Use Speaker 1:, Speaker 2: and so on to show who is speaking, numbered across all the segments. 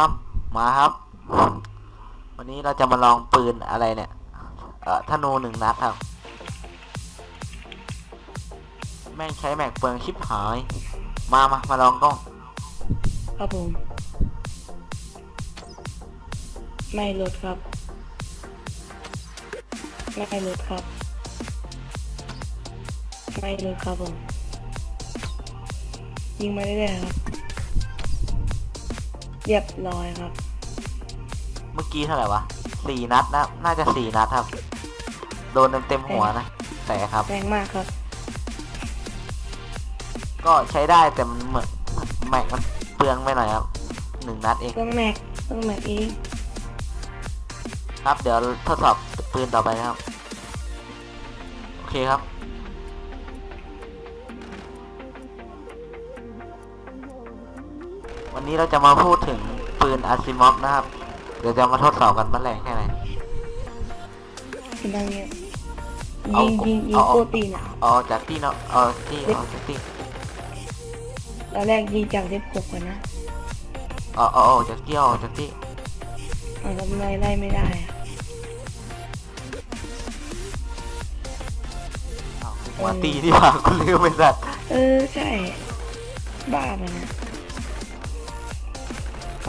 Speaker 1: ซ้ำมาครับ วันนี้เราจะมาลองปืนอะไรเนี่ย เอ่อธนูหนึ่งนัดครับ แม่งใช้แม็กเปลืองชิบหาย มามามาลองกล้อง
Speaker 2: ครับผม ไม่ลดครับ ไม่ลดครับ ไม่ลดครับผม ยิงมาเรื่อยๆครับ เรียบร้อยครับ
Speaker 1: เมื่อกี้เท่าไหร่วะสี่นัดนะ น่าจะสี่นัดครับ โดนเต็มเต็มๆหัวนะ แต่ครับ
Speaker 2: แรงมากครับ
Speaker 1: ก็ใช้ได้แต่มันเหมือนแม็กมันเปลืองไปหน่อยครับหนึ่งนัดเอง
Speaker 2: ต้องแม็กต้องแม็กเอง
Speaker 1: ครับเดี๋ยวทดสอบปืนต่อไปนะครับ โอเคครับ นนี้เราจะมาพูดถึงปืนอาซิมอฟนะครับ เดี๋ยวจะมาทดสอบกันว่าแรงแค่ไหน
Speaker 2: เป็นทางเนี้ย
Speaker 1: เอา
Speaker 2: ยิงยิงยิง
Speaker 1: เอา
Speaker 2: โปรตีนอะ
Speaker 1: เอาจากที่เนาะเอาที่เอาจากที่
Speaker 2: ตอนแรกยิงจากเล็บหกก่อนนะ
Speaker 1: เอาเอาเอาจากที่เอาจากที่
Speaker 2: เอาทำไมไล่ไม่ได้อะ
Speaker 1: เอาหัวตีที่ว่ากูลืมไปสัตว์
Speaker 2: เออใช่ บ้าไปนะ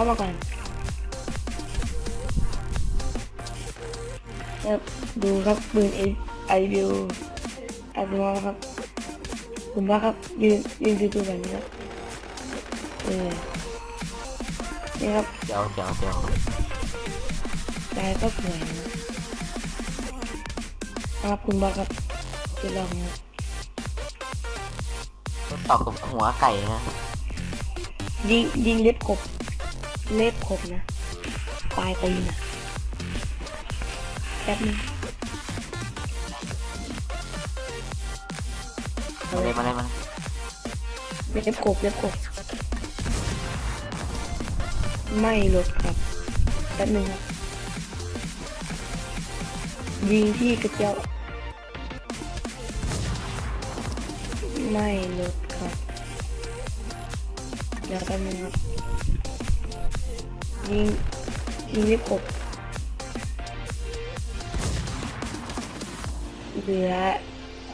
Speaker 2: เข้ามาก่อนครับดูครับปืนไอไอวิวไอวิวครับผมว่าครับยืนยืนดูตัวแบบนี้ครับเออนี่ครับ
Speaker 1: เดี๋ยวเดี๋ยวเดี๋ยว
Speaker 2: ลายก็สวยนะครับคุณบอสครับจะลองนะครับ
Speaker 1: ทดสอบกับหัวไก่นะ
Speaker 2: ยิงยิงเล็บขบ เล็บขบนะ ปลายตีนอะแป๊บนึง
Speaker 1: มาเลยมาเลยมาเลย
Speaker 2: เล็บขบเล็บขบไม่ลดครับแป๊บนึงครับยิงที่กระเจียวไม่ลดครับเดี๋ยวแป๊บนึงครับ ยิงยิงเล็บขบเหลือ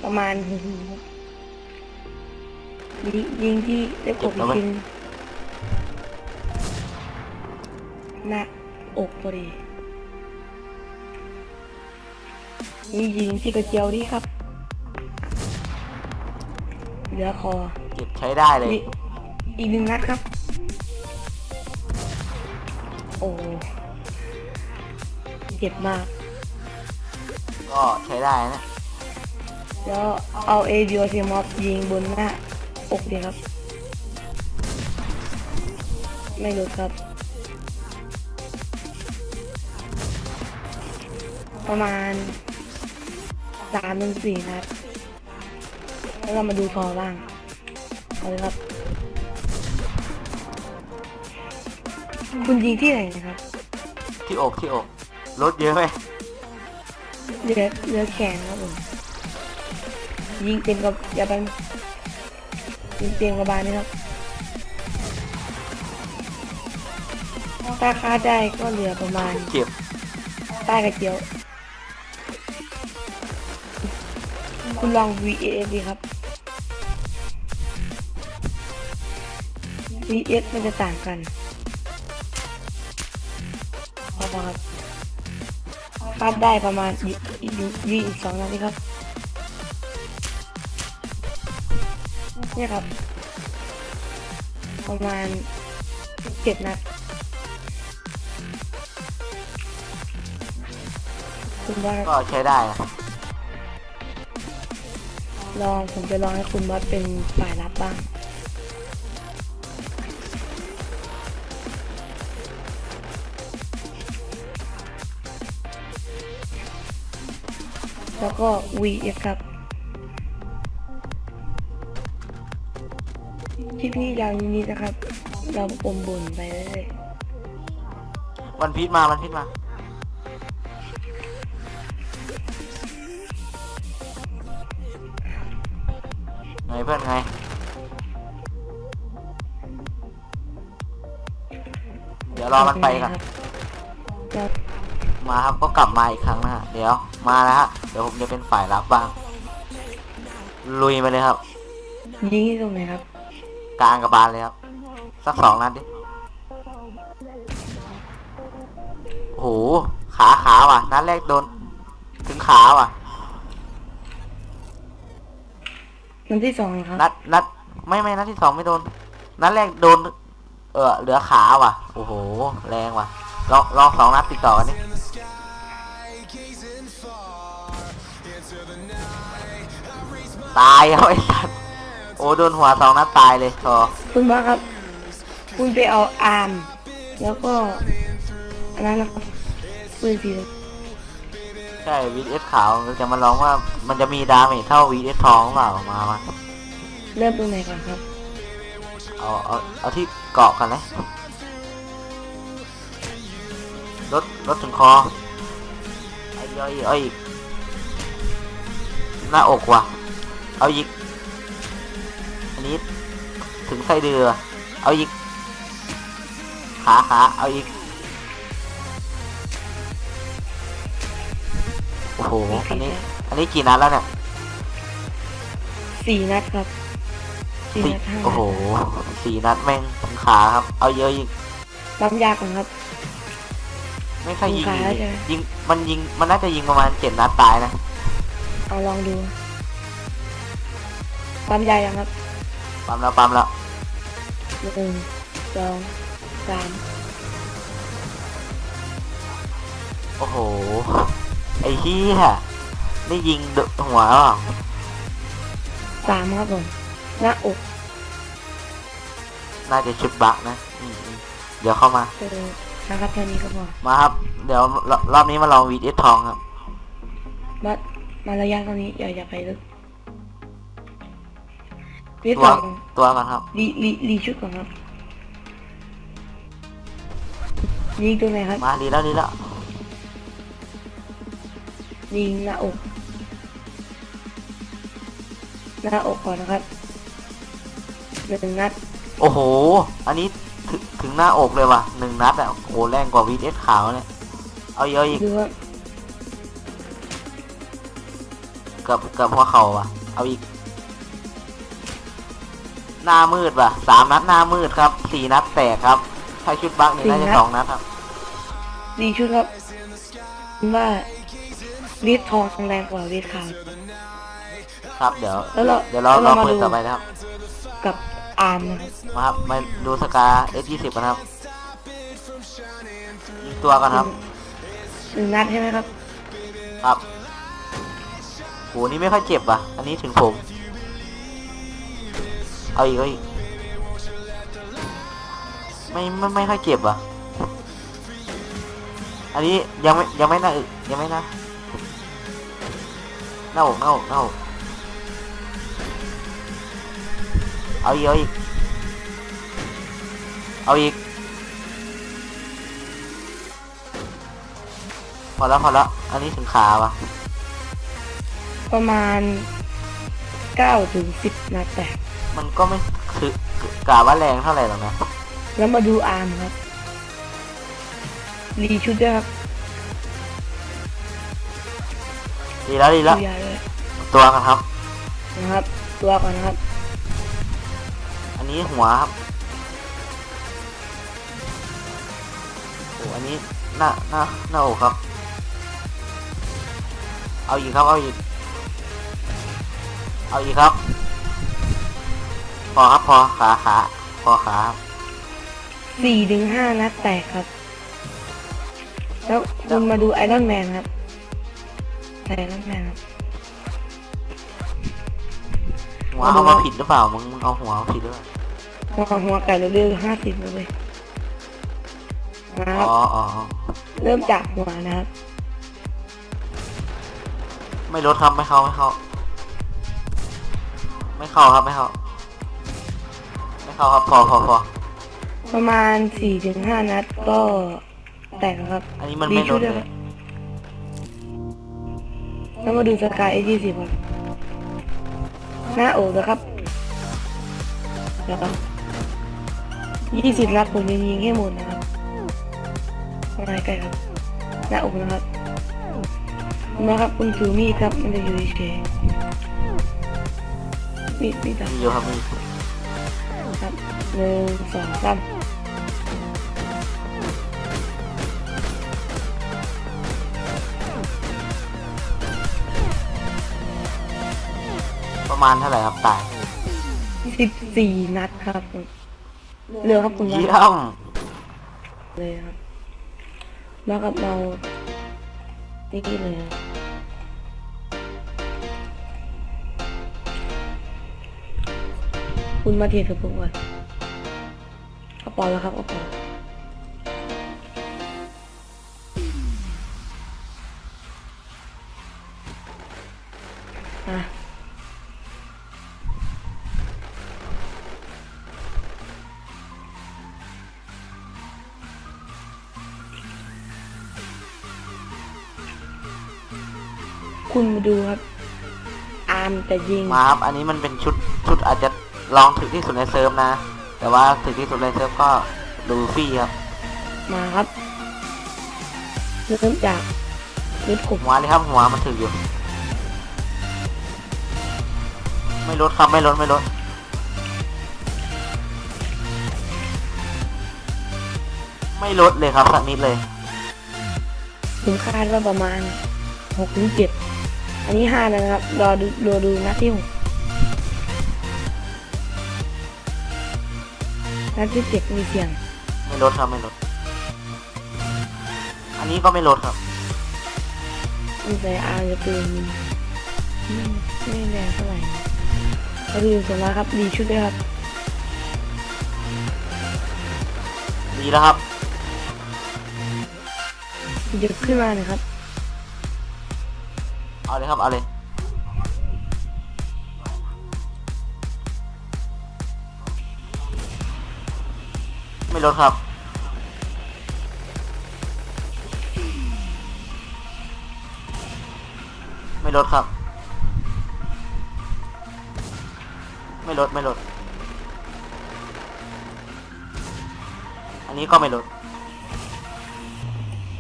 Speaker 2: ประมาณยิงยิงที่เล็บขบอีกทีนึงหน้าอกพอดีนี่ยิงที่กระเจียวนี่ครับ เหลือคอ
Speaker 1: เก็บใช้ได้เลย
Speaker 2: นี่อีกหนึ่งนัดครับ โอ้เจ็บมาก
Speaker 1: ก็ใช้ได้นะ
Speaker 2: แล้วเอาเอวิโอซีมอฟยิงบนหน้าอกดีครับ ไม่รู้ครับ ประมาณสามถึงสี่นัดแล้วเรามาดูคอบ้าง เอาเลยครับ คุณยิงที่ไหนนะครับ
Speaker 1: ที่อกที่อกลดเยอะไหม
Speaker 2: เหลือเหลือแขนครับผม ยิงเต็มกับอย่าไปยิงเต็มกระบาลนี่ครับ ถ้าคาดได้ก็เหลือประมาณ
Speaker 1: เก็บ
Speaker 2: ใต้กระเจียว คุณลอง VAS ดีครับ VS มันจะต่างกันาดได้ประมาณอีกอีกวีอีกสองนาทีครับเนี่ยครับ ประมาณเจ็ดนัดคุณว่า
Speaker 1: ก็ใช้ได้นะ
Speaker 2: ลองผมจะลองให้คุณบอสเป็นฝ่ายรับบ้าง แล้วก็ VS ครับคลิปนี้ยาวนิดๆนะครับ เราอมบุญไปเรื่อย
Speaker 1: วันพีชมาวันพีชมา ไงเพื่อนไง เดี๋ยวยวรอมันไปก่อน
Speaker 2: ครับ
Speaker 1: มาครับก็กลับมาอีกครั้งนะฮะเดี๋ยว มาแล้วฮะเดี๋ยวผมจะเป็นฝ่ายรับบ้าง ลุยมาเลยครับ
Speaker 2: ยิงที่ตรงไหนครับ
Speaker 1: กลางกับบานเลยครับ สักสองนัดดิโอ้โหขาขาว่ะนัดแรกโดน ถึงขาว่ะ
Speaker 2: นัดที่สองนะครับ
Speaker 1: นัดนัดไม่ไม่นัดที่สองไม่โดน นัดแรกโดน เออเหลือขาว่ะ โอ้โห แรงว่ะลองลองสองนัดติดต่อกันดิ ตายเอาไอ้สัตว์โอ้โดนหัวสองนัดตายเลยทอ
Speaker 2: คุณบ้าครับ คุณไปเอาอาร์มแล้วก็อันนั้นนะครับปืนสีเหลือง
Speaker 1: ใช่วีเอสขาวจะมาลองว่ามันจะมีดาเมจเท่าวีเอสทองหรือเปล่ามามา
Speaker 2: เริ่มตรงไหนก่อนครับ
Speaker 1: เอาเอาเอาที่เกาะกันเลยรถรถถึงคอไอ้ย่อยเอาอีกหน้าอกว่ะ เอาอีก อันนี้ ถึงไส้เดือ เอาอีก ขาขาเอาอีก โอ้โห อันนี้ อันนี้กี่นัดแล้วเนี่ย
Speaker 2: สี่นัดครับสี่
Speaker 1: สี่
Speaker 2: นัดห้า
Speaker 1: โอ้โหสี่นัดแม่งถึงขาครับ เอาเยอะอีก
Speaker 2: ปั๊มยาก่อนครับ
Speaker 1: ไม่ค่อยยิง
Speaker 2: ถึงขา
Speaker 1: ยิง
Speaker 2: ใช่ไหม
Speaker 1: ยิง มันยิง มันน่าจะยิงประมาณเจ็ดนัดตายนะ
Speaker 2: เอาลองดู ปั๊มยายังครับ
Speaker 1: ปั๊มแล้วปั๊มแล้ว
Speaker 2: หนึ่งสองสาม
Speaker 1: โอ้โห ไอ้เหี้ยนี่ยิงเดอะหัวเปล่า
Speaker 2: สามครับผมหน้าอก
Speaker 1: น่าจะชุดบักนะอืมอืมเดี๋ยวเข้ามา
Speaker 2: เจอนะครับแค่นี้ก็พอ
Speaker 1: มาครับ เดี๋ยวรอบรอบนี้มาลองวีดเอสทองครับ
Speaker 2: มา มาระยะตรงนี้อย่าอย่าไปลึก วิ
Speaker 1: ตัว
Speaker 2: สอง
Speaker 1: ตัวก่อนครับ
Speaker 2: รีรีรีชุดก่อนครับยิงตรงไหนครับ
Speaker 1: มาดีแล้วดีแล้ว
Speaker 2: ยิงหน้าอกหน้าอกก่อนนะครับหนึ่งนัด
Speaker 1: โอ้โห อันนี้ถึงถึงหน้าอกเลยว่ะหนึ่งนัดอะโอ้โหแรงกว่าวีดเอสขาวเนี่ยเอาเยอะอีก
Speaker 2: ดูว่า
Speaker 1: เกับเกับหัวเข่าอะเอาอีก หน้ามืดว่ะสามนัดหน้ามืดครับสี่นัดแตกครับ ถ้าชุดบักนี่น่าจะสองนัดครับ
Speaker 2: รีชุดครับคุณว่ารีดทองแรงกว่ารีดขาว
Speaker 1: ครับเดี๋ยว
Speaker 2: แล้วเรา
Speaker 1: เดี๋ยวเรา
Speaker 2: แล้ว
Speaker 1: เรา
Speaker 2: เรามา
Speaker 1: เปิด
Speaker 2: ดู
Speaker 1: ต่อไปนะครับ
Speaker 2: กับอาร์มนะครับ
Speaker 1: มาครับมาดูสกา S20 กันครับยิงตัวกันครับ
Speaker 2: หนึ่งนัดใช่ไหมครับ
Speaker 1: ครับโหนี่ไม่ค่อยเจ็บว่ะ อันนี้ถึงผม เอาอีกเอาอีกไม่ไม่ไม่ค่อยเจ็บว่ะ อันนี้ยังไม่ยังไม่น่าอึยังไม่น่าหน้าอกหน้าอกหน้าเอาอีกเอาอีกเอาอีกพอแล้วพอแล้วอันนี้ถึงขาวะ
Speaker 2: ประมาณเก้าถึงสิบนัดแต่
Speaker 1: มันก็ไม่คือกะว่าแรงเท่าไหร่หรอกนะ
Speaker 2: แล้วมาดูอาร์มครับ รีชุดด้วยครับ
Speaker 1: ดีแล้วดีแล้ว
Speaker 2: ดูยาด้วย
Speaker 1: ตัวกันครับ
Speaker 2: นะครับ ตัวก่อนนะครับ
Speaker 1: อันนี้หัวครับโอ้อันนี้หน้าหน้าหน้าอกครับ เอาอีกครับ เอาอีก เอาอีกครับ พอครับพอขาขาพอขาครับ
Speaker 2: สี่ถึงห้านัดแตกครับ แล้วคุณมาดูไอรอนแมนครับไอรอนแมนครับ
Speaker 1: หัวเอามาผิดหรือเปล่ามึงมึงเอาหัวมาผิดหรือเปล่า
Speaker 2: หัวหัวไก่เรื่อยๆห้าสิบเลยนะครับ
Speaker 1: อ๋ออ๋ออ๋อ
Speaker 2: เริ่มจากหัวนะครับ
Speaker 1: ไม่ลดครับไม่เข้าไม่เข้า ไม่เข้าครับไม่เข้าไม่ เข้าครับพอพอพอ
Speaker 2: ประมาณสี่ถึงห้านัดก็แตกแล้วครับ
Speaker 1: อันนี้มันไม่ลดเลย
Speaker 2: แล้วมาดูสกายเอยี่สิบครับหน้าอกนะครับเดี๋ยวยี่สิบนัดผมยังยิงให้หมดนะครับเข้ามาใกล้ครับ หน้าอกนะครับคุณมาครับคุณถือมีดครับ มันจะอยู่เฉยๆมีดมีดครับ
Speaker 1: มีอยู่ครับมี
Speaker 2: ครับ หนึ่งสองสาม
Speaker 1: ประมาณเท่าไหร่ครับตาย
Speaker 2: สิบสี่นัดครับเรือครับคุณมา
Speaker 1: เยี่ยม
Speaker 2: เลยครับแล้วกับเรานี่เลยครับคุณมาเทียบกับผมก่อน กระเป๋าแล้วครับกระเป๋าอะคุณมาดูครับ อาร์มจะยิง
Speaker 1: มาครับ อันนี้มันเป็นชุดชุดอาจจะลองถึงที่สุดในเซิร์ฟนะ แต่ว่าถึงที่สุดในเซิร์ฟก็ลูฟี่ครับ
Speaker 2: มาครับเริ่มจากเล็บขบ
Speaker 1: หัวเลยครับหัวมันถึงอยู่ ไม่ลดครับไม่ลดไม่ลดไม่ลดเลยครับสักนิดเลย
Speaker 2: ผมคาดว่าประมาณหกถึงเจ็ดอันนี้ห้านะครับรอดูรอดูนัดที่หก นัดที่เจ็ดมีเสียง
Speaker 1: ไม่ลดครับไม่ลด อันนี้ก็ไม่ลดครับ
Speaker 2: มีใส่อาร์จะปืนไม่ไม่แรงเท่าไหร่นะก็ดูสมมาครับดีชุดด้วยครับ
Speaker 1: ดีแล้วครับ
Speaker 2: เยอะขึ้นมาหนะครับ
Speaker 1: เอาเลยครับ เอาเลย ไม่ลดครับ ไม่ลดครับ ไม่ลดไม่ลด อันนี้ก็ไม่ลด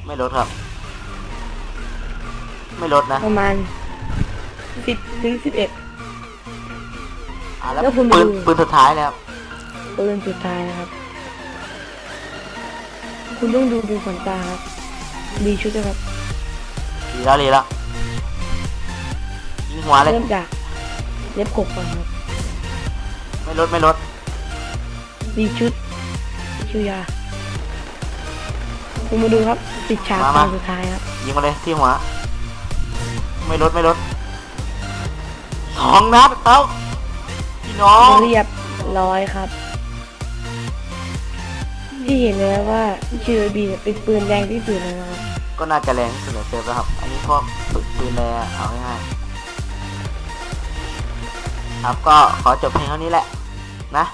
Speaker 1: ไม่ลดครับ ไม่ลดนะ
Speaker 2: ประมาณสิบถึงสิบเอ็ด
Speaker 1: อะแล้ว
Speaker 2: แล้วคุณ
Speaker 1: ปืน
Speaker 2: ดู
Speaker 1: ปืนสุดท้ายแล้ว
Speaker 2: ปืนสุดท้ายนะครับ คุณต้องดูดูขนตาครับดีชุดด้วยครับ
Speaker 1: ดีแล้วดีแล้วยิงหัวเลย
Speaker 2: เริ่มจากเล็บกบก่อนครับ
Speaker 1: ไม่ลดไม่ลด
Speaker 2: ดีชุดชูยาคุณมาดูครับปิดฉาก
Speaker 1: มา
Speaker 2: ต
Speaker 1: มา
Speaker 2: อนสุดท้ายครับ
Speaker 1: ยิงมาเลยที่หัวไม่ลดไม่ลดสองนัดเต้าพี่น้อง
Speaker 2: เรียบร้อยครับ ที่เห็นแล้วว่าชื่อบีเนี่ยเป็นปืนแรงที่สุดเลยนะครับ
Speaker 1: ก็น่าจะแรงที่สุดในเซิร์ฟแล้วครับ อันนี้พวกปืนปืนแรงเอาง่ายๆครับก็ขอจบเพียงเท่านี้แหละนะ